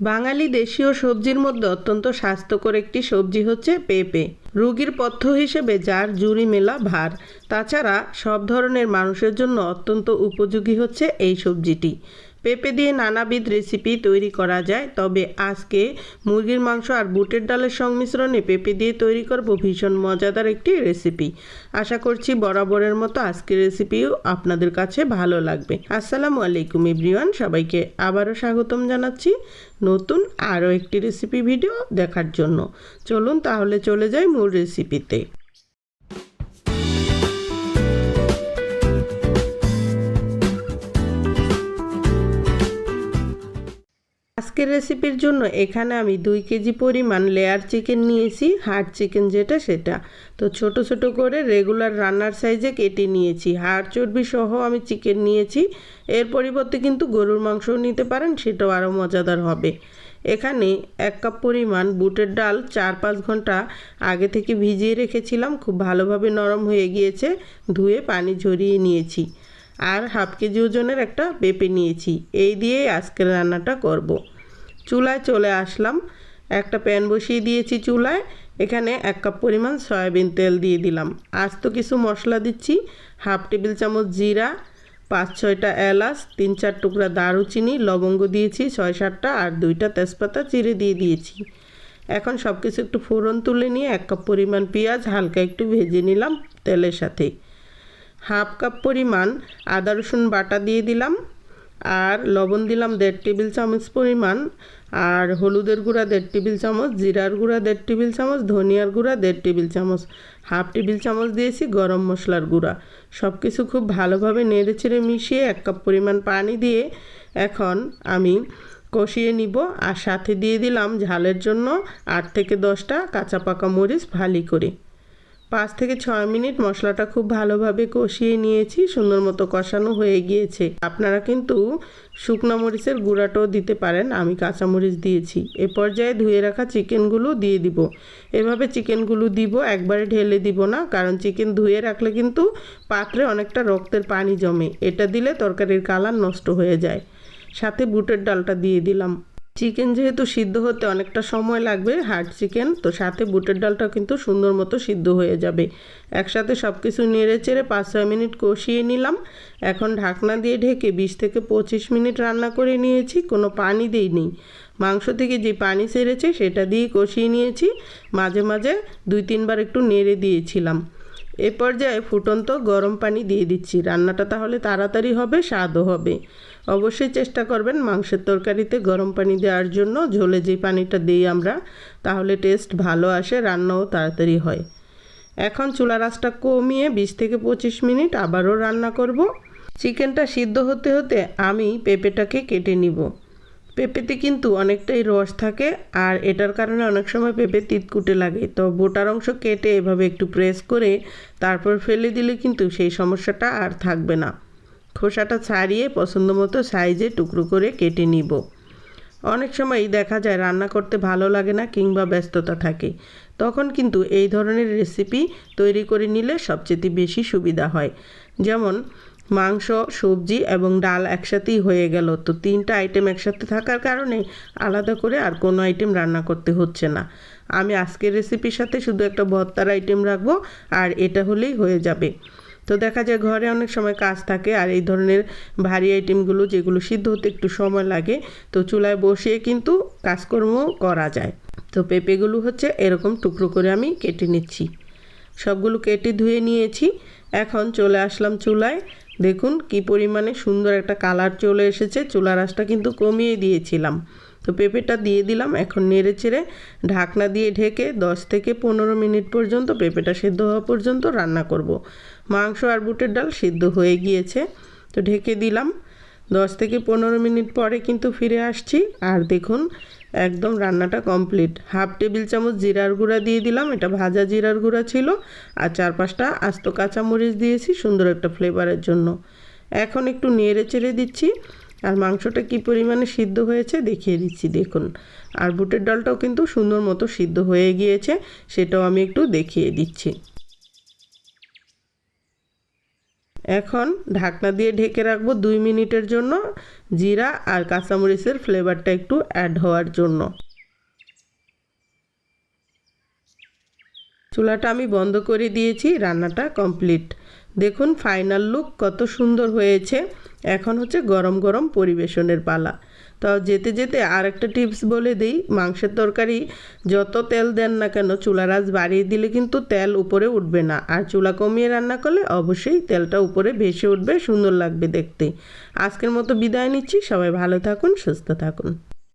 বাঙালি দেশীয় সবজির মধ্যে অত্যন্ত স্বাস্থ্যকর একটি সবজি হচ্ছে পেঁপে। রোগীর পথ্য হিসেবে যার জুড়ি মেলা ভার, তাছাড়া সব ধরনের মানুষের জন্য অত্যন্ত উপযোগী হচ্ছে এই সবজিটি। পেঁপে দিয়ে নানাবিধ রেসিপি তৈরি করা যায়, তবে আজকে মুরগির মাংস আর বুটের ডালের সংমিশ্রণে পেঁপে দিয়ে তৈরি করব ভীষণ মজাদার একটি রেসিপি আশা করছি বরাবরের মতো আজকের রেসিপিও আপনাদের কাছে ভালো লাগবে। আসসালামু আলাইকুম ইব্রিওয়ান সবাইকে আবারও স্বাগতম জানাচ্ছি নতুন আরও একটি রেসিপি ভিডিও দেখার জন্য। চলুন তাহলে চলে যাই মূল রেসিপিতে আজকের রেসিপির জন্য এখানে আমি দুই কেজি পরিমাণ লেয়ার চিকেন নিয়েছি হার্ড চিকেন যেটা সেটা। তো ছোট ছোট করে রেগুলার রান্নার সাইজে কেটে নিয়েছি। হাড় চর্বি সহ আমি চিকেন নিয়েছি। এর পরিবর্তে কিন্তু গরুর মাংসও নিতে পারেন, সেটাও আরও মজাদার হবে। এখানে এক কাপ পরিমাণ বুটের ডাল চার পাঁচ ঘণ্টা আগে থেকে ভিজিয়ে রেখেছিলাম। খুব ভালোভাবে নরম হয়ে গিয়েছে। ধুয়ে পানি ঝরিয়ে নিয়েছি। আর হাফ কেজি ওজনের একটা পেঁপে নিয়েছি। এই দিয়েই আজকের রান্নাটা করব। চুলায় চলে আসলাম। একটা প্যান বসিয়ে দিয়েছি চুলায়। এখানে এক কাপ পরিমাণ সয়াবিন তেল দিয়ে দিলাম। আজ তো কিছু মশলা দিচ্ছি। হাফ টেবিল চামচ জিরা। পাঁচ ছয়টা এলাচ তিন চার টুকরা দারুচিনি, লবঙ্গ দিয়েছি ছয় সাতটা আর দুইটা তেজপাতা চিড়ে দিয়ে দিয়েছি। এখন সব কিছু একটু ফোড়ন তুলে নিয়ে এক কাপ পরিমাণ পেঁয়াজ হালকা একটু ভেজে নিলাম তেলের সাথে। হাফ কাপ পরিমাণ আদা রসুন বাটা দিয়ে দিলাম। আর লবণ দিলাম দেড় টেবিল চামচ পরিমাণ। আর হলুদের গুঁড়া দেড় টেবিল চামচ, জিরার গুঁড়া দেড় টেবিল চামচ, ধনিয়ার গুঁড়া দেড় টেবিল চামচ, হাফ টেবিল চামচ দিয়েছি গরম মশলার গুঁড়া। সব কিছু খুব ভালোভাবে নেড়ে চেড়ে মিশিয়ে এক কাপ পরিমাণ পানি দিয়ে এখন আমি কষিয়ে নিব আর সাথে দিয়ে দিলাম ঝালের জন্য আট থেকে দশটা কাঁচা পাকা মরিচ ভালি করে। পাঁচ থেকে ছয় মিনিট মশলাটা খুব ভালোভাবে কষিয়ে নিয়েছি, সুন্দর মতো কষানো হয়ে গিয়েছে। আপনারা কিন্তু শুকনো মরিচের গুঁড়াটাও দিতে পারেন, আমি কাঁচা মরিচ দিয়েছি। এ পর্যায়ে ধুয়ে রাখা চিকেনগুলো দিয়ে দিব। এভাবে চিকেনগুলো দিব, একবারে ঢেলে দিব না, কারণ চিকেন ধুয়ে রাখলে কিন্তু পাত্রে অনেকটা রক্তের পানি জমে। এটা দিলে তরকারির কালার নষ্ট হয়ে যায়। সাথে বুটের ডালটা দিয়ে দিলাম। চিকেন যেহেতু সিদ্ধ হতে অনেকটা সময় লাগবে হার্ড চিকেন তো সাথে বুটের ডালটাও কিন্তু সুন্দর মতো সিদ্ধ হয়ে যাবে। একসাথে সব কিছু নেড়ে চেড়ে পাঁচ ছয় মিনিট কষিয়ে নিলাম। এখন ঢাকনা দিয়ে ঢেকে বিশ থেকে পঁচিশ মিনিট রান্না করে নিয়েছি, কোনো পানি দিইনি মাংস থেকে যে পানি সেরেছে সেটা দিয়ে কষিয়ে নিয়েছি। মাঝে মাঝে দুই তিনবার একটু নেড়ে দিয়েছিলাম। এ পর্যায়ে ফুটন্ত গরম পানি দিয়ে দিচ্ছি। রান্নাটা তাহলে তাড়াতাড়ি হবে, স্বাদও হবে। অবশ্যই চেষ্টা করবেন মাংসের তরকারিতে গরম পানি দেওয়ার জন্য। ঝোলে যে পানিটা দিই আমরা, তাহলে টেস্ট ভালো আসে, রান্নাও তাড়াতাড়ি হয়। এখন চুলা রাসটা কমিয়ে বিশ থেকে পঁচিশ মিনিট আবারও রান্না করব। চিকেনটা সিদ্ধ হতে হতে আমি পেঁপেটাকে কেটে নিব। পেঁপেতে কিন্তু অনেকটাই রস থাকে আর এটার কারণে অনেক সময় পেঁপে তিতকুটে লাগে। তো বোটার অংশ কেটে এভাবে একটু প্রেস করে তারপর ফেলে দিলে কিন্তু সেই সমস্যাটা আর থাকবে না। খোসাটা ছাড়িয়ে পছন্দ মতো সাইজে টুকরো করে কেটে নিব। অনেক সময় দেখা যায় রান্না করতে ভালো লাগে না কিংবা ব্যস্ততা থাকে। তখন কিন্তু এই ধরনের রেসিপি তৈরি করে নিলে সবচেয়ে বেশি সুবিধা হয়। যেমন মাংস, সবজি এবং ডাল একসাথেই হয়ে গেল। তো তিনটা আইটেম একসাথে থাকার কারণে আলাদা করে আর কোনো আইটেম রান্না করতে হচ্ছে না। আমি আজকের রেসিপির সাথে শুধু একটা ভর্তার আইটেম রাখব আর এটা হলেই হয়ে যাবে। তো দেখা যায় ঘরে অনেক সময় কাজ থাকে আর এই ধরনের ভারী আইটেমগুলো যেগুলো সিদ্ধ হতে একটু সময় লাগে, তো চুলায় বসিয়ে কিন্তু কাজকর্ম করা যায়। তো পেঁপেগুলো হচ্ছে এরকম টুকরো করে আমি কেটে নিচ্ছি। সবগুলো কেটে ধুয়ে নিয়েছি। এখন চলে আসলাম চুলায়। দেখুন কি পরিমাণে সুন্দর একটা কালার চলে এসেছে। চুলা রাসটা কিন্তু কমিয়ে দিয়েছিলাম। তো পেঁপেটা দিয়ে দিলাম, এখন নেড়ে চেড়ে ঢাকনা দিয়ে ঢেকে দশ থেকে পনেরো মিনিট পর্যন্ত পেঁপেটা সেদ্ধ হওয়া পর্যন্ত রান্না করব। মাংস আর বুটের ডাল সিদ্ধ হয়ে গিয়েছে। তো ঢেকে দিলাম। দশ থেকে পনেরো মিনিট পরে কিন্তু ফিরে আসছি। আর দেখুন, একদম রান্নাটা কমপ্লিট হাফ টেবিল চামচ জিরার গুঁড়া দিয়ে দিলাম, এটা ভাজা জিরার গুঁড়া ছিল। আর চার পাঁচটা আস্ত কাঁচামরিচ দিয়েছি, সুন্দর একটা ফ্লেভারের জন্য। এখন একটু নেড়ে চেড়ে দিচ্ছি। আর মাংসটা কি পরিমাণে সিদ্ধ হয়েছে দেখিয়ে দিচ্ছি, দেখুন। আর বুটের ডালটাও কিন্তু সুন্দর মতো সিদ্ধ হয়ে গিয়েছে, সেটাও আমি একটু দেখিয়ে দিচ্ছি। এখন ঢাকনা দিয়ে ঢেকে রাখব দুই মিনিটের জন্য জিরা আর কাঁচামরিচের ফ্লেভারটা একটু অ্যাড হওয়ার জন্য। চুলাটা আমি বন্ধ করে দিয়েছি, রান্নাটা কমপ্লিট দেখুন ফাইনাল লুক কত সুন্দর হয়েছে। এখন হচ্ছে গরম গরম পরিবেশনের পালা। তো যেতে যেতে আর একটা টিপস বলে দিই, মাংসের তরকারি যত তেল দেন না কেন চুলার আঁচ বাড়িয়ে দিলে কিন্তু তেল উপরে উঠবে না। আর চুলা কমিয়ে রান্না করলে অবশ্যই তেলটা উপরে ভেসে উঠবে, সুন্দর লাগবে দেখতে। আজকের মতো বিদায় নিচ্ছি, সবাই ভালো থাকুন, সুস্থ থাকুন।